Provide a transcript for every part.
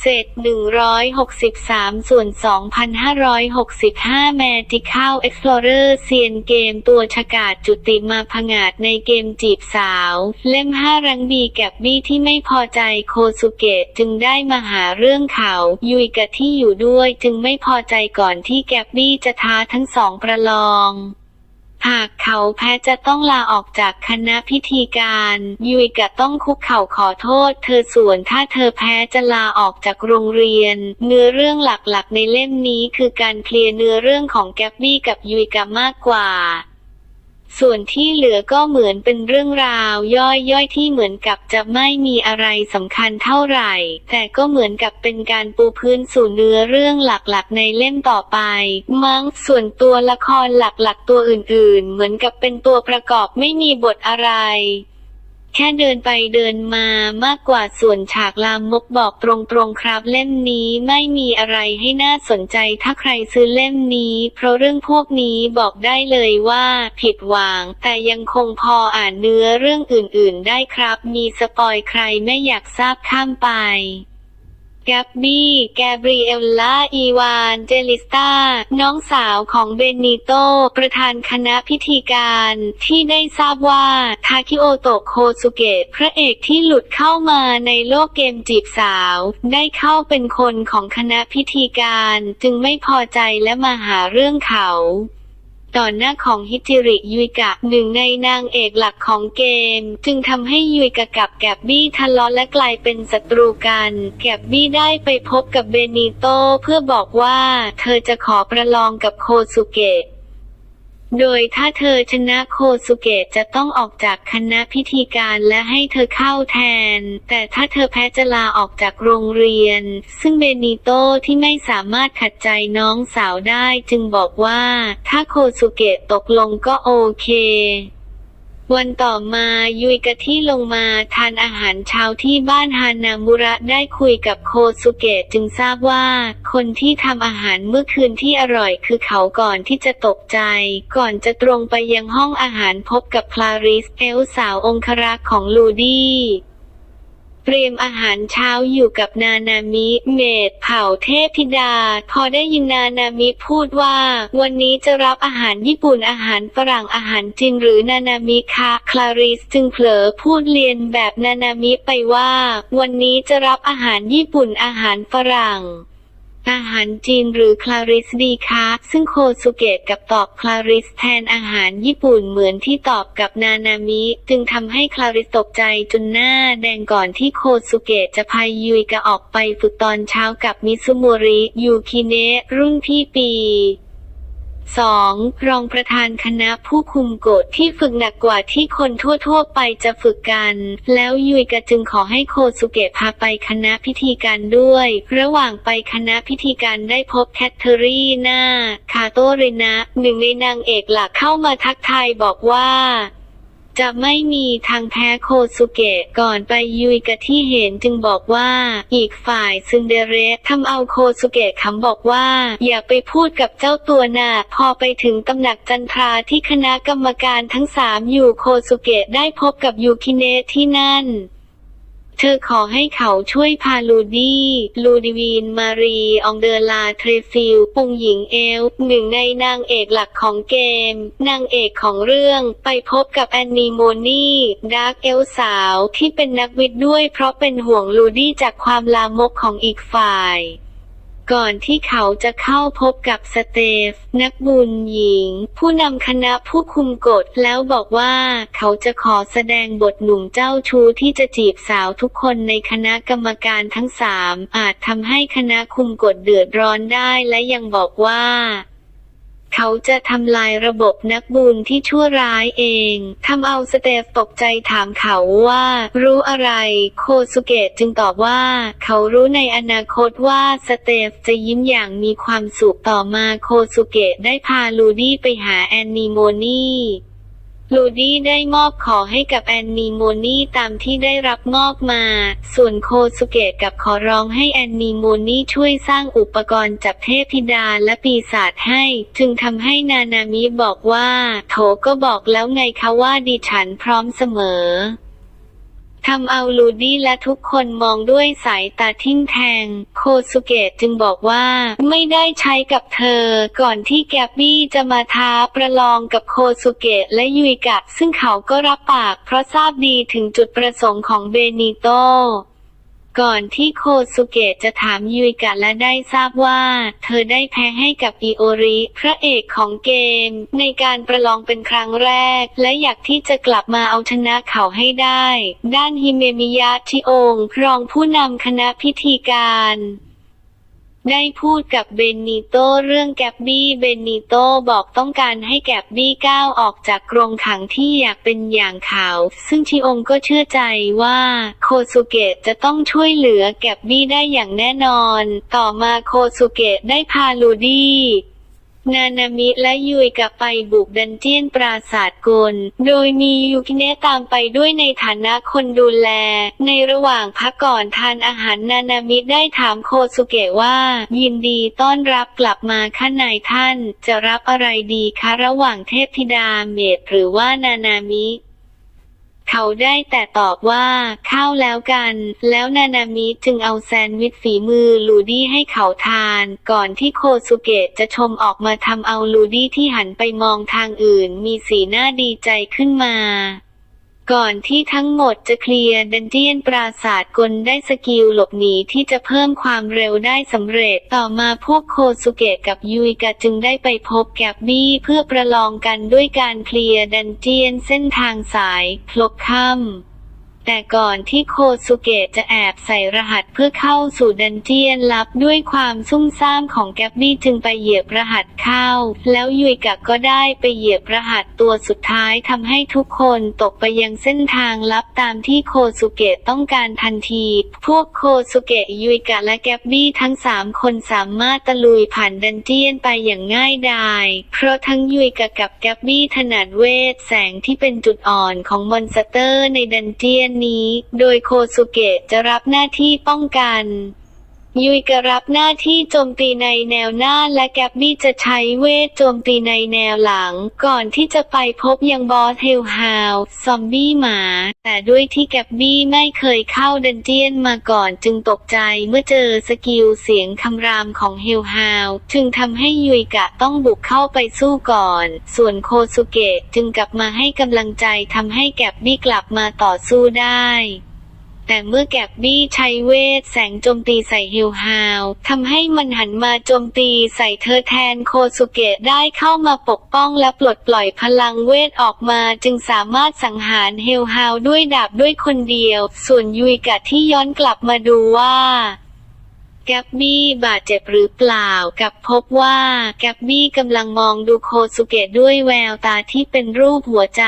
เศษ 163 ส่วน 2,565 Magical Explorer เซียนเกมตัวฉกาจจุติมาผงาดในเกมจีบสาว เล่ม 5 รังบีแกบบี้ที่ไม่พอใจโคสุเกะจึงได้มาหาเรื่องเขา ยุยกับที่อยู่ด้วยจึงไม่พอใจก่อนที่แกบบี้จะท้าทั้งสองประลอง หากเขาแพ้จะต้องลาออกจากคณะพิธีการ ยุยกะต้องคุกเข่าขอโทษ เธอส่วนถ้าเธอแพ้จะลาออกจากโรงเรียน เนื้อเรื่องหลักๆ ในเล่มนี้คือการเคลียร์เนื้อเรื่องของแกบบี้กับยุยกะมากกว่า ส่วนที่เหลือก็เหมือนเป็นเรื่องราวย่อยๆที่เหมือนกับจะไม่มีอะไรสำคัญเท่าไหร่ แต่ก็เหมือนกับเป็นการปูพื้นสู่เนื้อเรื่องหลักๆ ในเล่มต่อไป มั้งส่วนตัวละครหลักๆ ตัวอื่นๆ เหมือนกับเป็นตัวประกอบไม่มีบทอะไร แค่เดินไปเดินมามากกว่าส่วนฉากลามกบอกตรงๆครับ เล่มนี้ไม่มีอะไรให้น่าสนใจถ้าใครซื้อเล่มนี้ เพราะเรื่องพวกนี้บอกได้เลยว่าผิดหวัง แต่ยังคงพออ่านเนื้อเรื่องอื่นๆ ได้ครับ มีสปอยใครไม่อยากทราบข้ามไป แกบบี้ แกบริเอลล่า อีวาน เจลิสตา น้องสาวของเบนิโต ประธานคณะพิธีการ ที่ได้ทราบว่า ทาคิโอโตโคสุเกะ พระเอกที่หลุดเข้ามาในโลกเกมจีบสาว ได้เข้าเป็นคนของคณะพิธีการ จึงไม่พอใจและมาหาเรื่องเขา ต่อหน้าของฮิติริยุยกะหนึ่งในนางเอกหลักของเกม จึงทำให้ยุยกะกับแกบบี้ทะเลาะและกลายเป็นศัตรูกัน แกบบี้ได้ไปพบกับเบนิโตเพื่อบอกว่า เธอจะขอประลองกับโคสุเกะ โดยถ้าเธอชนะโคสุเกะจะต้องออกจากคณะพิธีการและให้เธอเข้าแทน แต่ถ้าเธอแพ้จะลาออกจากโรงเรียน ซึ่งเบนิโตที่ไม่สามารถขัดใจน้องสาวได้จึงบอกว่า ถ้าโคสุเกะตกลงก็โอเค วันต่อมายุยกะที่ลงมาทานอาหารเช้าที่บ้านฮานามุระได้คุยกับโคสุเกะจึงทราบว่า คนที่ทำอาหารเมื่อคืนที่อร่อยคือเขาก่อนที่จะตกใจ ก่อนจะตรงไปยังห้องอาหารพบกับคลาริสเอลสาวองครักษ์ของลูดี้ เตรียมอาหารเช้าอยู่กับนานามิเมดเผ่าเทพธิดา พอได้ยินนานามิพูดว่า วันนี้จะรับอาหารญี่ปุ่นอาหารฝรั่งอาหารจีนหรือนานามิคะคลาริสจึงเผลอพูดเรียนแบบนานามิไปว่า วันนี้จะรับอาหารญี่ปุ่นอาหารฝรั่ง อาหารจีนหรือคลาริสดีคะ ซึ่งโคสุเกะกับตอบคลาริสแทนอาหารญี่ปุ่นเหมือนที่ตอบกับนานามิ จึงทำให้คลาริสตกใจจนหน้าแดงก่อนที่โคสุเกะจะพายยุยกะออกไปฝึกตอนเช้ากับมิซุโมริยูคิเนะรุ่นพี่ปี 2. รองประธานคณะผู้คุมกฎที่ฝึกหนักกว่าที่คนทั่วๆ ไปจะฝึกกัน แล้วยุยกะจึงขอให้โคสุเกะพาไปคณะพิธีการด้วย ระหว่างไปคณะพิธีการได้พบแคทเธอรีนาคาโตเรนะหนึ่งในนางเอกหลักเข้ามาทักทายบอกว่า จะไม่มีทางแพ้โคสุเกะก่อนไปยุยกะที่เห็นจึงบอกว่าอีกฝ่ายซึนเดเรสทำเอาโคสุเกะคำบอกว่า อย่าไปพูดกับเจ้าตัวนาพอไปถึงตำหนักจันทราที่คณะกรรมการทั้งสามอยู่โคสุเกะได้พบกับยูคิเนะที่นั่น เธอขอให้เขาช่วยพาลูดี้ ลูดิวีน มารี องเดอลาเทรฟิล ปุงหญิงเอล หนึ่งในนางเอกหลักของเกม นางเอกของเรื่อง ไปพบกับแอนนีโมนี่ ดาร์กเอลสาว ที่เป็นนักวิทย์ด้วยเพราะเป็นห่วงลูดี้จากความลามกของอีกฝ่าย ก่อนที่เขาจะเข้าพบกับสเตฟ นักบุญหญิง ผู้นำคณะผู้คุมกฎแล้วบอกว่าเขาจะขอแสดงบทหนุ่มเจ้าชู้ที่จะจีบสาวทุกคนในคณะกรรมการทั้งสามอาจทำให้คณะคุมกฎเดือดร้อนได้และยังบอกว่า เขาจะทำลายระบบนักบุญที่ชั่วร้ายเอง ทำเอาสเตฟตกใจถามเขาว่า รู้อะไร โคสุเกะจึงตอบว่า เขารู้ในอนาคตว่าสเตฟจะยิ้มอย่างมีความสุขต่อมาโคสุเกะได้พาลูดี้ไปหาแอนนีโมนี่ ลูดี้ได้มอบขอให้กับแอนนีโมนี่ตามที่ได้รับมอบมา ส่วนโคสุเกะกับขอร้องให้แอนนีโมนี่ช่วยสร้างอุปกรณ์จับเทพธิดาและปีศาจให้ จึงทำให้นานามิบอกว่า โถก็บอกแล้วไงคะว่าดิฉันพร้อมเสมอ ทำเอาลูดี้และทุกคนมองด้วยสายตาทิ่งแทง โคสุเกะจึงบอกว่า ไม่ได้ใช้กับเธอ ก่อนที่แกบบี้จะมาท้าประลองกับโคสุเกะและยุยกะ ซึ่งเขาก็รับปากเพราะทราบดีถึงจุดประสงค์ของเบนิโต ก่อนที่โคสุเกะจะถามยุยกะและได้ทราบว่า เธอได้แพ้ให้กับอิโอริ พระเอกของเกม ในการประลองเป็นครั้งแรก และอยากที่จะกลับมาเอาชนะเขาให้ได้ ด้านฮิเมมิยะชิโองรองผู้นำคณะพิธีการ ได้พูดกับเบนนิโตเรื่องแกบบี้ เบนนิโตบอกต้องการให้แกบบี้ก้าวออกจากกรงขังที่อยากเป็นอย่างเขา ซึ่งชิองก็เชื่อใจว่าโคสุเกะจะต้องช่วยเหลือแกบบี้ได้อย่างแน่นอน ต่อมาโคสุเกะได้พาลูดี้ นานามิและยุยกับไปบุกดันเจียนปราสาทกล โดยมียูกิเนะตามไปด้วยในฐานะคนดูแล ในระหว่างพักก่อนทานอาหารนานามิได้ถามโคสุเกะว่า ยินดีต้อนรับกลับมาข้านายท่าน จะรับอะไรดีคะระหว่างเทพธิดาเมดหรือว่านานามิ เขาได้แต่ตอบว่าข้าวแล้วกัน แล้วนานามิจึงเอาแซนด์วิชฝีมือลูดี้ให้เขาทาน ก่อนที่โคสุเกะจะชมออกมาทำเอาลูดี้ที่หันไปมองทางอื่น มีสีหน้าดีใจขึ้นมา ก่อนที่ทั้งหมดจะเคลียร์ดันเจียนปราศาสตร์กลได้สกิลหลบหนีที่จะเพิ่มความเร็วได้สำเร็จ ต่อมาพวกโคสุเกะกับยุยกะจึงได้ไปพบแกบบี้เพื่อประลองกันด้วยการเคลียร์ดันเจียนเส้นทางสายพลบค่ำ แต่ก่อนที่โคสุเกะจะแอบใส่รหัสเพื่อเข้าสู่ดันเจียนลับด้วยความซุ่มซ่ามของแกบบี้จึงไปเหยียบรหัสเข้า แล้วยุยกะก็ได้ไปเหยียบรหัสตัวสุดท้ายทำให้ทุกคนตกไปยังเส้นทางลับตามที่โคสุเกะต้องการทันที พวกโคสุเกะยุยกะและแกบบี้ทั้งสามคนสามารถตะลุยผ่านดันเจียนไปอย่างง่ายดาย เพราะทั้งยุยกะกับแกบบี้ถนัดเวทแสงที่เป็นจุดอ่อนของมอนสเตอร์ในดันเจียนนี้ โดยโคสุเกะจะรับหน้าที่ป้องกัน ยุยกะรับหน้าที่โจมตีในแนวหน้าและแกบบี้จะใช้เวทโจมตีในแนวหลัง ก่อนที่จะไปพบยังบอสเฮลฮาวซอมบี้หมา แต่ด้วยที่แกบบี้ไม่เคยเข้าดันเจียนมาก่อนจึงตกใจเมื่อเจอสกิลเสียงคำรามของเฮลฮาวจึงทำให้ยุยกะต้องบุกเข้าไปสู้ก่อน ส่วนโคสุเกะจึงกลับมาให้กำลังใจทำให้แกบบี้กลับมาต่อสู้ได้ แต่เมื่อแกบบี้ใช้เวทแสงโจมตีใส่ฮิวฮาวทำให้มันหันมาโจมตีใส่เธอแทนโคสุเกะได้เข้ามาปกป้องและปลดปล่อยพลังเวทออกมาจึงสามารถสังหารเฮลฮาวด้วยดาบด้วยคนเดียว ส่วนยุยกะที่ย้อนกลับมาดูว่า แกบบี้บาดเจ็บหรือเปล่ากับพบว่าแกบบี้กำลังมองดูโคสุเกะด้วยแววตาที่เป็นรูปหัวใจ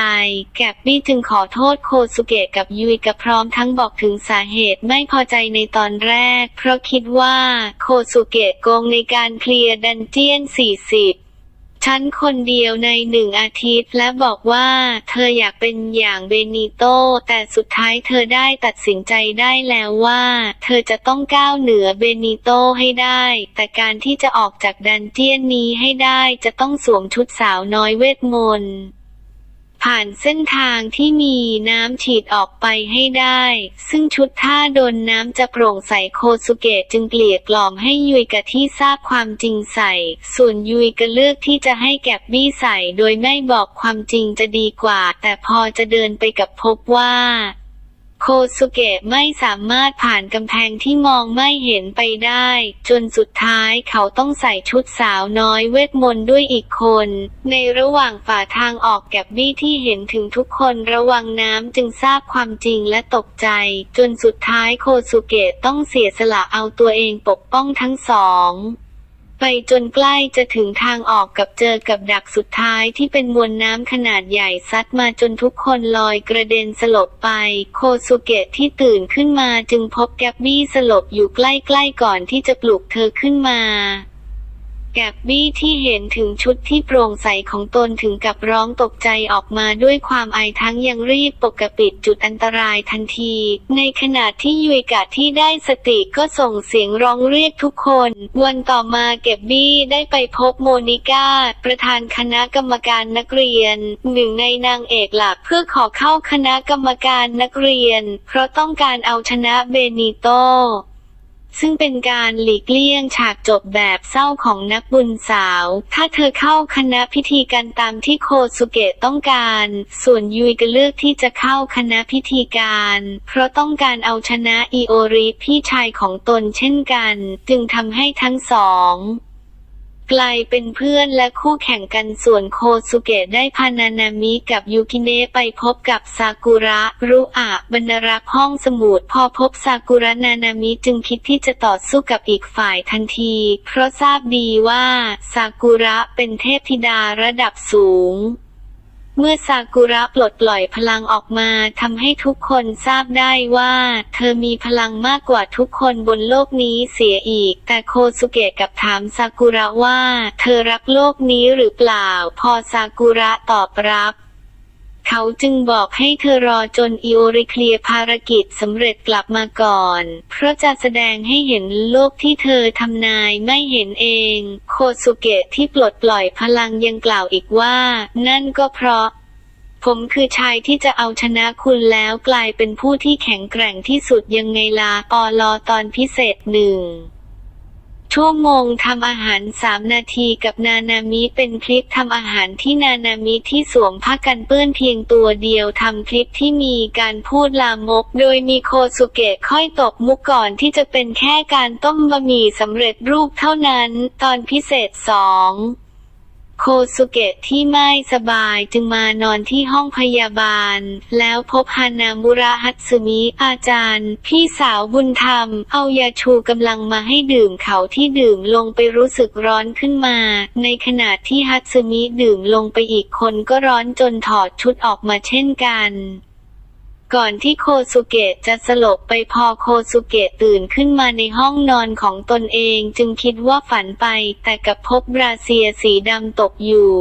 แกบบี้จึงขอโทษโคสุเกะกับยุยกะพร้อมทั้งบอกถึงสาเหตุไม่พอใจในตอนแรก เพราะคิดว่าโคสุเกะโกงในการเคลียร์ดันเจียน 40 ฉันคนเดียวในหนึ่งอาทิตย์และบอกว่าเธออยากเป็นอย่างเบนิโตแต่สุดท้ายเธอได้ตัดสินใจได้แล้วว่า เธอจะต้องก้าวเหนือเบนิโตให้ได้ แต่การที่จะออกจากดันเจียนนี้ให้ได้จะต้องสวมชุดสาวน้อยเวทมนต์ ผ่านเส้นทางที่มีน้ำฉีดออกไปให้ได้ ซึ่งชุดท่าโดนน้ำจะโปร่งใสโคสุเกะจึงเกลี่ยกล่อมให้ยุยกะที่ทราบความจริงใส่ ส่วนยุยก็เลือกที่จะให้แกบบี้ใส่โดยไม่บอกความจริงจะดีกว่า แต่พอจะเดินไปกับพบว่า โคสุเกะไม่สามารถผ่านกำแพงที่มองไม่เห็นไปได้ จนสุดท้ายเขาต้องใส่ชุดสาวน้อยเวทมนต์ด้วยอีกคน ในระหว่างฝ่าทางออกแก็บบี้ที่เห็นถึงทุกคนระวังน้ำจึงทราบความจริงและตกใจ จนสุดท้ายโคสุเกะต้องเสียสละเอาตัวเองปกป้องทั้งสอง ไปจนใกล้จะถึงทางออกกับเจอกับดักสุดท้ายที่เป็นมวลน้ำขนาดใหญ่ซัดมาจนทุกคนลอยกระเด็นสลบไป โคสุเกะที่ตื่นขึ้นมาจึงพบแกบบี้สลบอยู่ใกล้ๆก่อนที่จะปลุกเธอขึ้นมา แกบบี้ที่เห็นถึงชุดที่โปร่งใสของตนถึงกับร้องตกใจออกมาด้วยความอายทั้งยังรีบปกปิดจุดอันตรายทันที ในขณะที่ยุยกะที่ได้สติก็ส่งเสียงร้องเรียกทุกคน วันต่อมาเก็บบี้ได้ไปพบโมนิก้า ประธานคณะกรรมการนักเรียน หนึ่งในนางเอกหลักเพื่อขอเข้าคณะกรรมการนักเรียน เพราะต้องการเอาชนะเบนิโต ซึ่งเป็นการหลีกเลี่ยงฉากจบแบบเศร้าของนักบุญสาว ถ้าเธอเข้าคณะพิธีการตามที่โคสุเกะต้องการ ส่วนยุยก็เลือกที่จะเข้าคณะพิธีการ เพราะต้องการเอาชนะอิโอริพี่ชายของตนเช่นกัน จึงทำให้ทั้งสอง กลายเป็นเพื่อนและคู่แข่งกันส่วนโคสุเกะได้พานานามิกับยูกิเนะไปพบกับซากุระรุอะบรรรักษ์ห้องสมุดพอพบซากุระนานามิจึงคิดที่จะต่อสู้กับอีกฝ่ายทันที เพราะทราบดีว่าซากุระเป็นเทพธิดาระดับสูง เมื่อซากุระปลดปล่อยพลังออกมาทำให้ทุกคนทราบได้ว่า เธอมีพลังมากกว่าทุกคนบนโลกนี้เสียอีก แต่โคสุเกะกับถามซากุระว่า เธอรักโลกนี้หรือเปล่า พอซากุระตอบรับ เขาจึงบอกให้เธอรอจนอิโอริเคลียร์ภารกิจสำเร็จกลับมาก่อน เพราะจะแสดงให้เห็นโลกที่เธอทำนายไม่เห็นเอง โคสุเกะที่ปลดปล่อยพลังยังกล่าวอีกว่า นั่นก็เพราะผมคือชายที่จะเอาชนะคุณแล้วกลายเป็นผู้ที่แข็งแกร่งที่สุดยังไงล่ะออลอตอนพิเศษหนึ่ง ชั่วโมงทำอาหาร 3 นาทีกับนานามิเป็นคลิปทำอาหารที่นานามิที่สวมผ้ากันเปื้อนเพียงตัวเดียวทำคลิปที่มีการพูดลามก โดยมีโคสุเกะค่อยตกมุกก่อนที่จะเป็นแค่การต้มบะหมี่สำเร็จรูปเท่านั้น ตอนพิเศษสอง โคสุเกะที่ไม่สบายจึงมานอนที่ห้องพยาบาล แล้วพบฮานามุระฮัตสึมิอาจารย์ พี่สาวบุญธรรม เอายาชูกำลังมาให้ดื่มเขาที่ดื่มลงไปรู้สึกร้อนขึ้นมา ในขณะที่ฮัตสึมิดื่มลงไปอีกคนก็ร้อนจนถอดชุดออกมาเช่นกัน ก่อนที่โคสุเกะจะสลบไปพอโคสุเกะตื่นขึ้นมาในห้องนอนของตนเองจึงคิดว่าฝันไปแต่กับพบราเซียสีดำตกอยู่